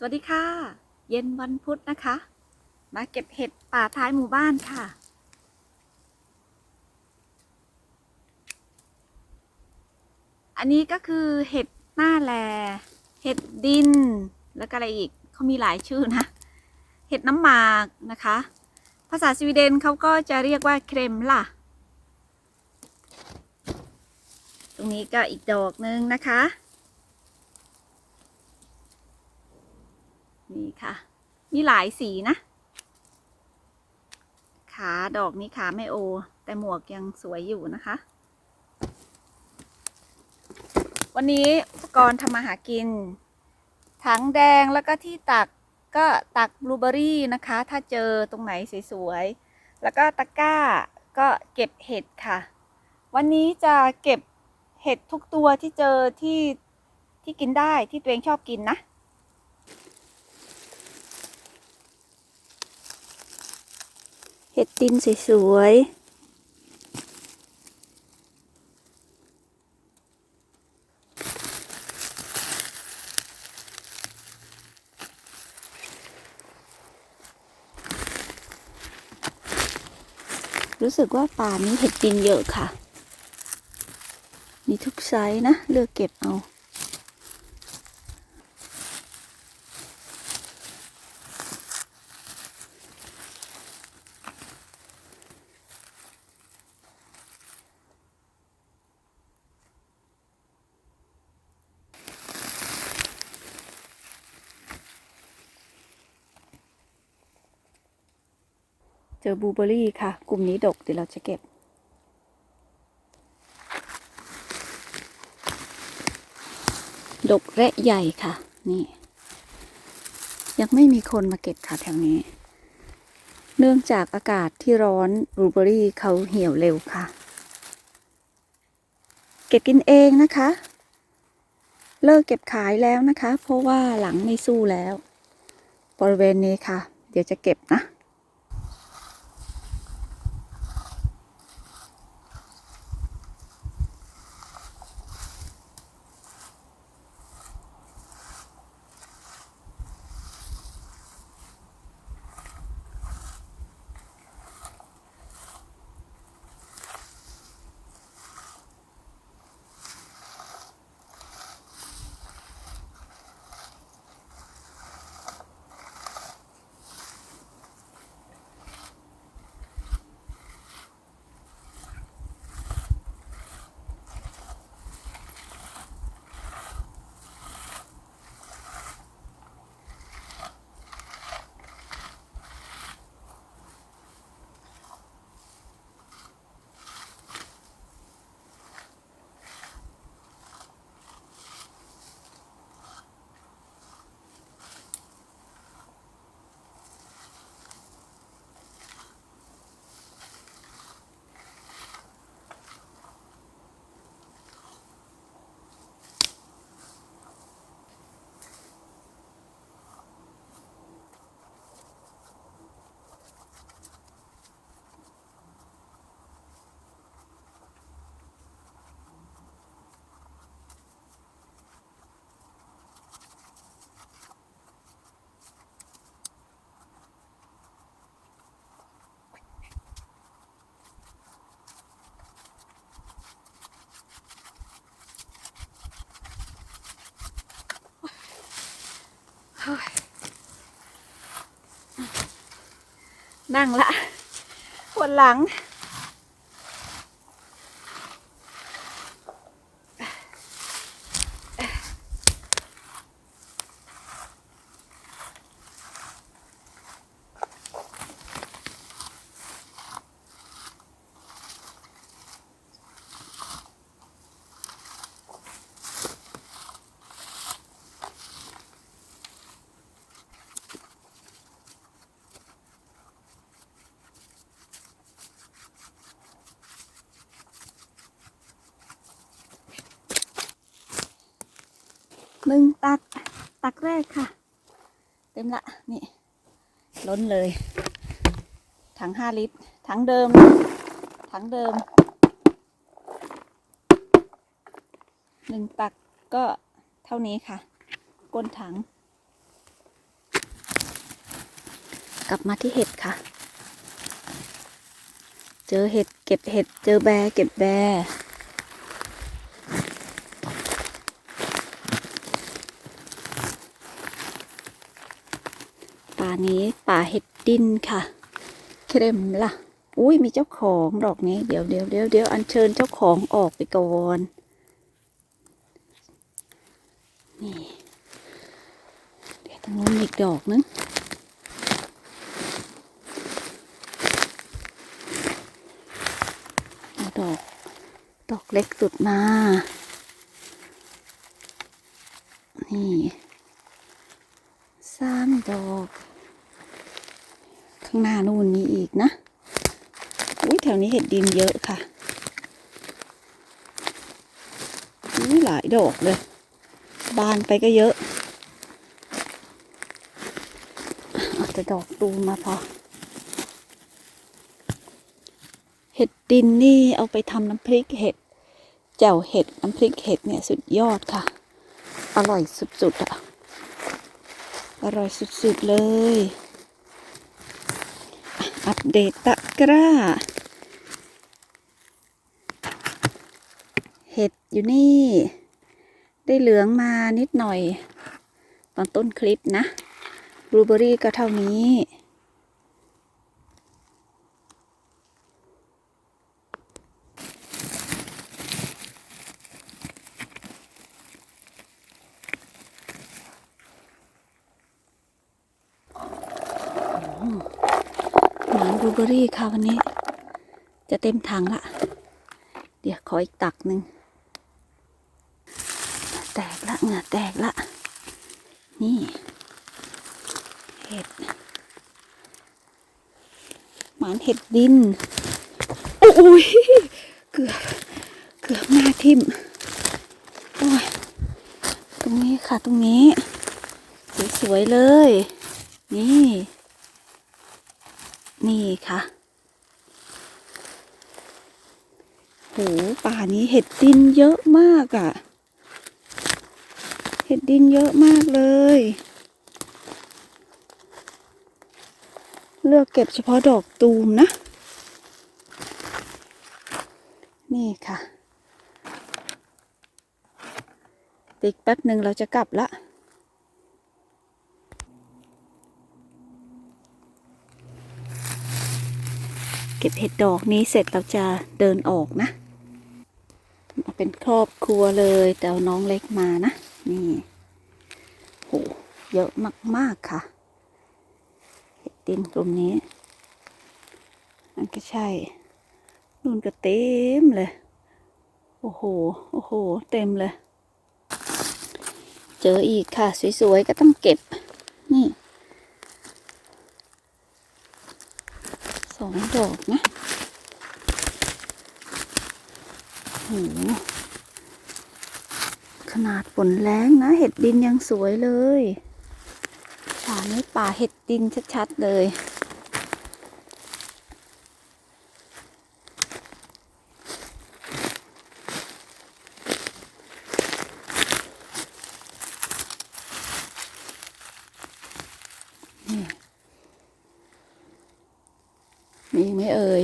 สวัสดีค่ะ เย็นวันพุธนะคะ มาเก็บเห็ดป่าท้ายหมู่บ้านค่ะ อันนี้ก็คือเห็ดหน้าแล เห็ดดิน แล้วก็อะไรอีกเขามีหลายชื่อนะ เห็ดน้ำหมากนะคะ ภาษาสวีเดนเขาก็จะเรียกว่าเครมล่ะ ตรงนี้ก็อีกดอกนึงนะคะ นี่ค่ะ มีหลายสีนะ ขาดอกนี้ขาไม่โอ แต่หมวกยังสวยอยู่นะคะ วันนี้อุปกรณ์ทำมาหากิน ถังแดงแล้วก็ที่ตักก็ตักบลูเบอรี่นะคะ ถ้าเจอตรงไหนสวยๆ แล้วก็ตะกร้าก็เก็บเห็ดค่ะ วันนี้จะเก็บเห็ดทุกตัวที่เจอที่ที่กินได้ที่ตัวเองชอบกินนะ เห็ดดินสวยๆรู้สึกว่าป่านี้เห็ดดินเยอะค่ะ มีทุกไซส์นะ เลือกเก็บเอา เจอบลูเบอรี่ค่ะ กลุ่มนี้ดกเดี๋ยวเราจะเก็บ ดกและใหญ่ค่ะ นี่ ยังไม่มีคนมาเก็บค่ะแถวนี้ เนื่องจากอากาศที่ร้อนบลูเบอรี่เขาเหี่ยวเร็วค่ะ เก็บกินเองนะคะ เลิกเก็บขายแล้วนะคะ เพราะว่าหลังไม่สู้แล้ว บริเวณนี้ค่ะ เดี๋ยวจะเก็บนะ นั่งละปวดหลัง หนึ่งตัก ตักแรกค่ะ เต็มละนี่ ล้นเลย ถังห้าลิตร ถังเดิม ถังเดิมหนึ่งตักก็เท่านี้ค่ะ ก้นถัง กลับมาที่เห็ดค่ะ เจอเห็ดเก็บเห็ด เจอแบรเก็บแบานี้ป่าเห็ดดินค่ะเข้มล่ะ อุ้ยมีเจ้าของดอกนี้ เดี๋ยวเดี๋ยวเดี๋ยวเดี๋ยวอัญเชิญเจ้าของออกไปก่อนนี่ เดี๋ยวตรงนู้นอีกดอกนึงดอก ดอกเล็กสุดมา นี่สามดอก ข้างหน้านู่นมีอีกนะอุ้ยแถวนี้เห็ดดินเยอะค่ะอุ้ยหลายดอกเลย บานไปก็เยอะเอาแต่ดอกตูมมาพอ เห็ดดินนี่เอาไปทำน้ำพริกเห็ดแจ่วเห็ดน้ำพริกเห็ดเนี่ยสุดยอดค่ะ อร่อยสุดๆอะอร่อยสุดๆเลย อัปเดตตะกร้า เห็ดอยู่นี่ ได้เหลืองมานิดหน่อย ตอนต้นคลิปนะบลูเบอรี่ก็เท่านี้ หวานบลู เบอรี่ค่ะวันนี้ จะเต็มถังละ เดี๋ยวขออีกตักหนึ่งแตกละเหงื่อแตกละ นี่เห็ดหมานเห็ดดินโอ้ยเกือบเกือบหน้าทิ่มโอ้ยตรงนี้ค่ะตรงนี้ สวยๆเลย นี่ นี่ค่ะ โห ป่านี้เห็ดดินเยอะมากอะ่ะ เห็ดดินเยอะมากเลย เลือกเก็บเฉพาะดอกตูมนะ นี่ค่ะอีกแป๊บหนึ่งเราจะกลับละ เก็บเห็ดดอกนี้เสร็จเราจะเดินออกนะเอาเป็นครอบครัวเลยแต่เอาน้องเล็กมานะ นี่โหเยอะมาก ๆ ค่ะ เห็ดดินกลุ่มนี้นั่นก็ใช่นู่นก็เต็มเลย โอ้โห โอ้โห เต็มเลย เจออีกค่ะ สวย ๆ ก็ต้องเก็บ นี่ องดอกนะโหขนาดฝนแรงนะ เห็ดดินยังสวยเลย ป่านี้ป่าเห็ดดินชัด ๆ เลย มีไหมเอ่ย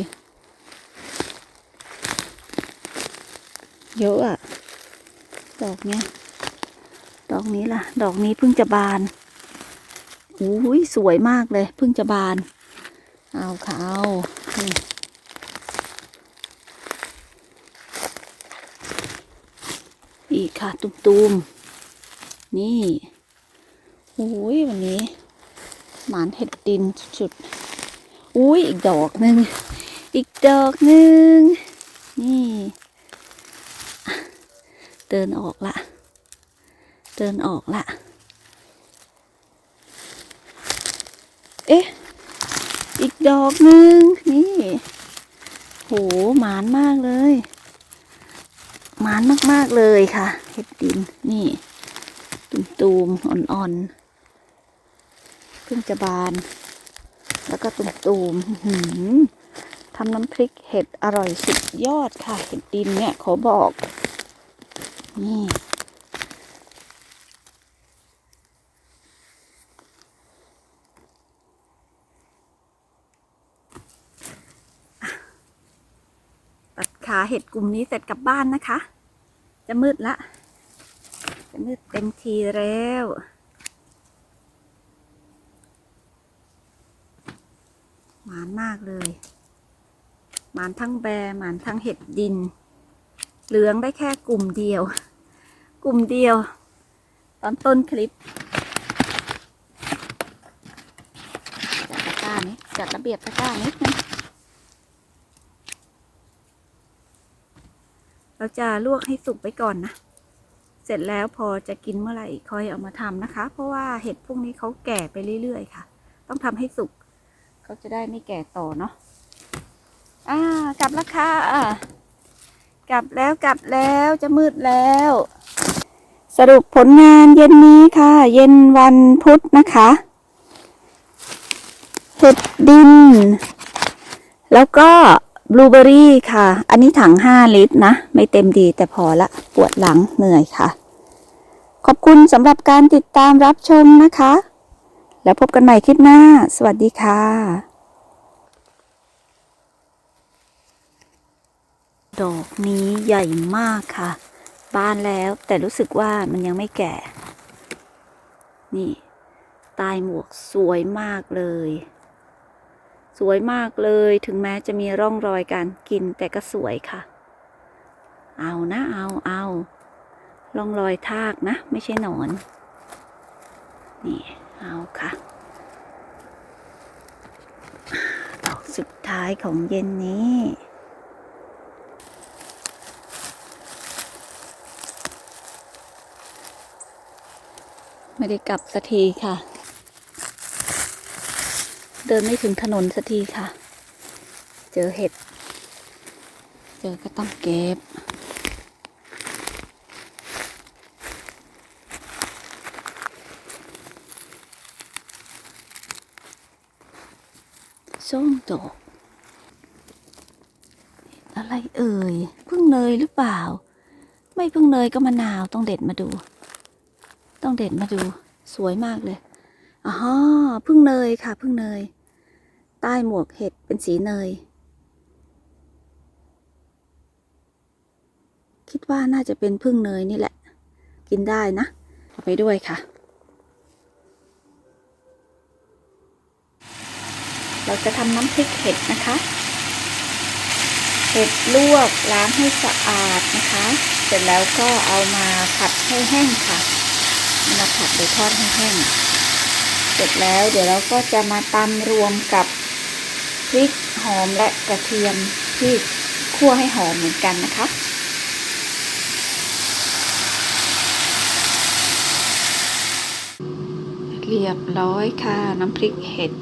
เยอะอะดอกเนี้ย ดอกนี้ล่ะ ดอกนี้เพิ่งจะบานอุ้ยสวยมากเลย เพิ่งจะบาน เอาค่ะเอาอีกค่ะ ตุมๆ นี่โอ้ยวันนี้ หมานเห็ดดินสุดๆอุ้ยอีกดอกหนึ่ง อีกดอกหนึ่งนี่ เดินออกละ เดินออกละ เอ๊ะ อีกดอกหนึ่งนี่ โหหมานมากเลย หมานมากๆเลยค่ะ เห็ดดิน นี่ ตุ่มๆ อ่อนๆ เพิ่งจะบาน แล้วก็ตุ่มๆอื้อหือทำน้ำพริกเห็ดอร่อยสุดยอดค่ะ เห็ดดินเนี่ยขอบอก นี่ตัดขาเห็ดกลุ่มนี้เสร็จกลับบ้านนะคะ จะมืดละ จะมืดเต็มทีแล้วหมานมากเลย หมานทั้งแบหมานทั้งเห็ดดิน เหลืองได้แค่กลุ่มเดียว กลุ่มเดียว ตอนต้นคลิป จัดตะกร้านี้จัดระเบียบตะกร้านิดนึงเราจะลวกให้สุกไปก่อนนะ เสร็จแล้วพอจะกินเมื่อไหร่ค่อยเอามาทำนะคะ เพราะว่าเห็ดพวกนี้เขาแก่ไปเรื่อยๆค่ะ ต้องทำให้สุกเขาจะได้ไม่แก่ต่อเนาะอ่ากลับแล้วค่ะอ่า กลับแล้วกลับแล้วจะมืดแล้ว สรุปผลงานเย็นนี้ค่ะ เย็นวันพุธนะคะ เห็ดดิน แล้วก็บลูเบอรี่ค่ะ อันนี้ถัง5ลิตรนะ ไม่เต็มดีแต่พอละ ปวดหลังเหนื่อยค่ะ ขอบคุณสำหรับการติดตามรับชมนะคะ แล้วพบกันใหม่คลิปหน้า สวัสดีค่ะ ดอกนี้ใหญ่มากค่ะ บานแล้วแต่รู้สึกว่ามันยังไม่แก่ นี่ ตายหมวกสวยมากเลย สวยมากเลยถึงแม้จะมีร่องรอยการกินแต่ก็สวยค่ะ เอานะเอาเอาร่องรอยทากนะ ไม่ใช่หนอน นี่ เอาค่ะ ดอกสุดท้ายของเย็นนี้ ไม่ได้กลับสักทีค่ะ เดินไม่ถึงถนนสักทีค่ะ เจอเห็ด เจอก็ต้องเก็บ ส้มดอกอะไรเอ่ย พึ่งเนยหรือเปล่า ไม่พึ่งเนยก็มะนาวต้องเด็ดมาดู ต้องเด็ดมาดูสวยมากเลยอ๋อพึ่งเนยค่ะ พึ่งเนย ใต้หมวกเห็ดเป็นสีเนย คิดว่าน่าจะเป็นพึ่งเนยนี่แหละ กินได้นะเอาไปด้วยค่ะ เราจะทำน้ำพริกเห็ดนะคะ เห็ดลวกล้างให้สะอาดนะคะ เสร็จแล้วก็เอามาผัดให้แห้งค่ะ เรามาผัดหรือทอดให้แห้ง เสร็จแล้วเดี๋ยวเราก็จะมาตำรวมกับพริกหอมและกระเทียมที่คั่วให้หอมเหมือนกันนะคะเรียบร้อยค่ะ น้ำพริกเห็ด